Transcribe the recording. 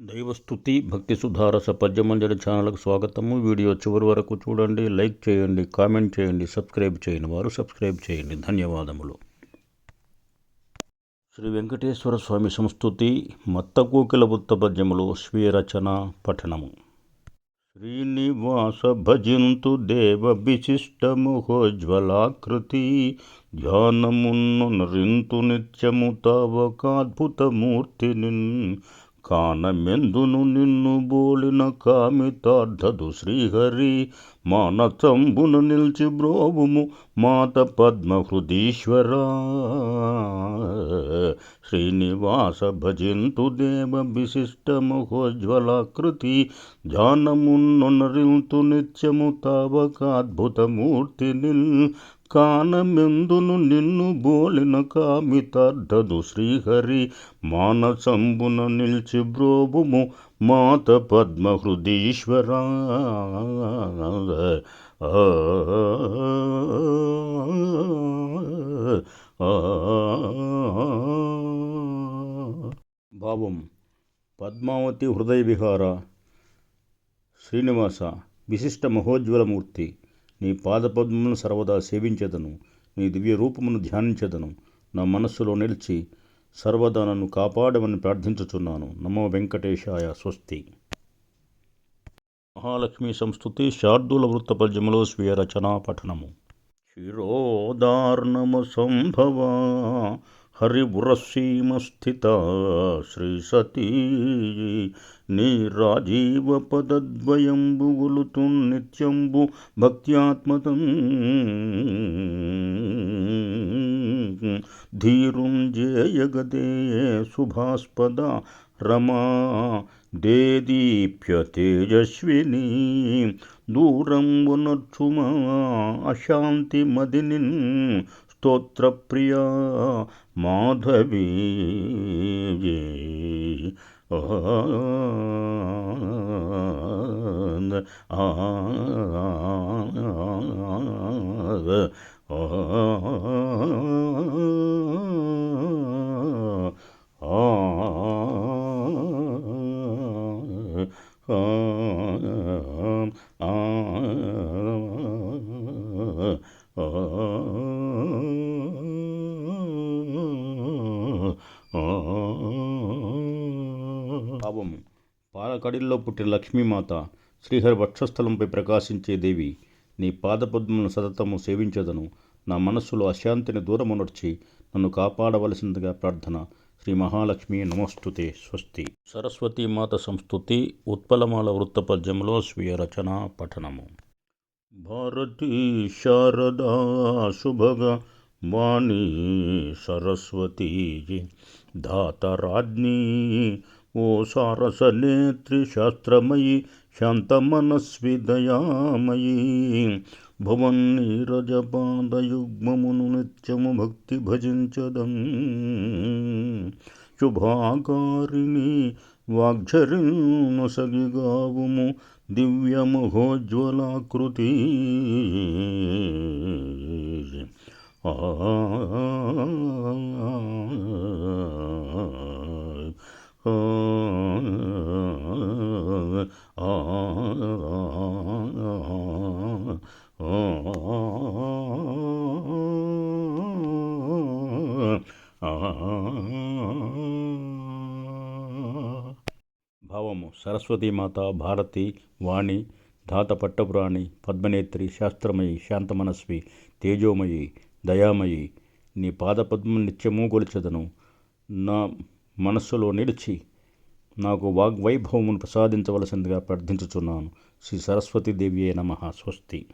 దైవస్థుతి భక్తి సుధారస పద్యమంజరి ఛానల్కు స్వాగతము. వీడియో చివరి వరకు చూడండి లైక్ చేయండి కామెంట్ చేయండి సబ్స్క్రైబ్ చేయని వారు సబ్స్క్రైబ్ చేయండి. ధన్యవాదములు. శ్రీ వెంకటేశ్వర స్వామి సంస్థుతి మత్తకోకిల బుత్త పద్యములు స్వీయ రచన పఠనము. శ్రీనివాస భజంతు దేవ విశిష్టముహోజ్వలాకృతి ధ్యానమున్ను నరింతు నిత్యము తావకాద్భుతమూర్తిని కానమెందును నిన్ను బోలిన కామితార్థదు శ్రీహరి? మానతంబున నిల్చి బ్రోవుము మాత పద్మహృదీశ్వర. శ్రీనివాస భజింతు దేవ విశిష్ట విశిష్టముహోజ్వలాకృతి ధ్యానమున్నరింతు నిత్యము తావకాద్భుతమూర్తిని కానమెందును నిన్ను బోలిన కామితార్థదు శ్రీహరి మానసంబున నిల్చి బ్రోబుము మాత పద్మహృదీశ్వర. భావం పద్మావతి హృదయ విహార శ్రీనివాస విశిష్ట మహోజ్వలమూర్తి నీ పాదపద్మమును సర్వదా సేవించేదను నీ దివ్య రూపమును ధ్యానించేదను. నా మనస్సులో నిలిచి సర్వదా నన్ను కాపాడమని ప్రార్థించుచున్నాను. నమో వెంకటేశాయ స్వస్తి. మహాలక్ష్మి సంస్థుతి శార్దూల వృత్త పద్యములో స్వీయ రచనా పఠనము. శిరోదార్ణము సంభవ హరిపురసీమస్థిత శ్రీ సతీ నీ రాజీవ పదద్వయంబు గులుతు నిత్యంబు భక్త్యాత్మతం ధీరుంజేయగదే శుభాస్పద రమా దేదీప్య తేజస్విని దూరం దూరంబునర్చుమా అశాంతి మదినిన్ स्तोत्रप्रिया माधवी। ये आन। భావం. పాలకడిల్లో పుట్టిన లక్ష్మీమాత శ్రీహరి వక్షస్థలంపై ప్రకాశించే దేవి నీ పాదపద్మను సతతము సేవించదను. నా మనస్సులో అశాంతిని దూరమునర్చి నన్ను కాపాడవలసిందిగా ప్రార్థన. శ్రీ మహాలక్ష్మి నమస్తుతే స్వస్తి. సరస్వతీమాత సంస్థుతి ఉత్పలమాల వృత్త పద్యంలో స్వీయ రచన పఠనము. భారతీ శారదా శుభగా వాణి సరస్వతీ ధాతరాజ్ఞీ ఓ సారసనేత్రి శాస్త్రమయి శాంతమనస్వి దయామయీ భువన్నీరజపాదయుగ్మమును నిత్యము భక్తి భజించదం శుభాకారిణి వాగ్ఝరిను సగిగావుము దివ్యముహోజ్వలాకృతి ఆ భావము సరస్వతీమాత భారతి వాణి ధాత పట్టపురాణి పద్మనేత్రి శాస్త్రమయి శాంతమనస్వి తేజోమయి దయామయి నీ పాదపద్మం నిత్యము కొలిచెదను నా మనస్సులో నిలిచి నాకు వాగ్వైభవమును ప్రసాదించవలసిందిగా ప్రార్థించుచున్నాను. శ్రీ సరస్వతీదేవి నమ. స్వస్తి.